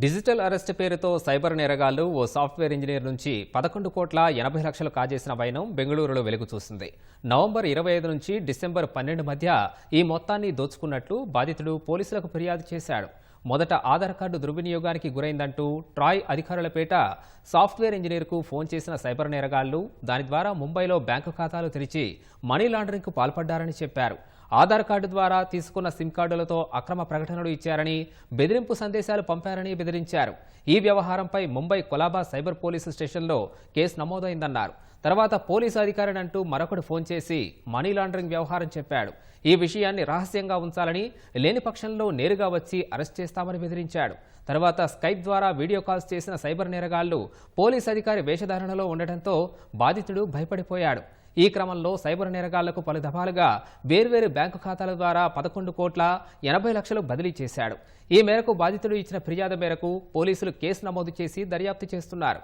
Digital arrest పేరుతో cyber నేరగాళ్ళు ఓ సాఫ్ట్వేర్ ఇంజనీర్ నుంచి పదకొండు కోట్ల ఎనభై లక్షలు కాజేసిన వైనం బెంగళూరులో వెలుగు చూసింది. నవంబర్ ఇరవై ఐదు నుంచి డిసెంబర్ పన్నెండు మధ్య ఈ మొత్తాన్ని దోచుకున్నట్లు బాధితుడు పోలీసులకు ఫిర్యాదు చేశాడు. మొదట ఆధార్ కార్డు దుర్వినియోగానికి గురైందంటూ ట్రాయ్ అధికారులపేట సాఫ్ట్వేర్ ఇంజనీర్కు ఫోన్ చేసిన సైబర్ నేరగాళ్ళు దాని ద్వారా ముంబైలో బ్యాంకు ఖాతాలు తెరిచి మనీ లాండరింగ్కు పాల్పడ్డారని చెప్పారు. ఆధార్ కార్డు ద్వారా తీసుకున్న సిమ్ కార్డులతో అక్రమ ప్రకటనలు ఇచ్చారని బెదిరింపు సందేశాలు పంపారని బెదిరించారు. ఈ వ్యవహారంపై ముంబై కొలాబా సైబర్ పోలీసు స్టేషన్లో కేసు నమోదైందన్నారు. తర్వాత పోలీసు అధికారిని అంటూ మరొకడు ఫోన్ చేసి మనీ లాండరింగ్ వ్యవహారం చెప్పాడు. ఈ విషయాన్ని రహస్యంగా ఉంచాలని లేని పక్షంలో నేరుగా వచ్చి అరెస్ట్ చేస్తామని బెదిరించాడు. తర్వాత స్కైప్ ద్వారా వీడియో కాల్స్ చేసిన సైబర్ నేరగాళ్ళు పోలీస్ అధికారి వేషధారణలో ఉండటంతో బాధితుడు భయపడిపోయాడు. ఈ క్రమంలో సైబర్ నేరగాళ్ళకు పలు దఫాలుగా వేర్వేరు బ్యాంకు ఖాతాల ద్వారా పదకొండు కోట్ల ఎనభై లక్షలు బదిలీ చేశాడు. ఈ మేరకు బాధితుడు ఇచ్చిన ఫిర్యాదు మేరకు పోలీసులు కేసు నమోదు చేసి దర్యాప్తు చేస్తున్నారు.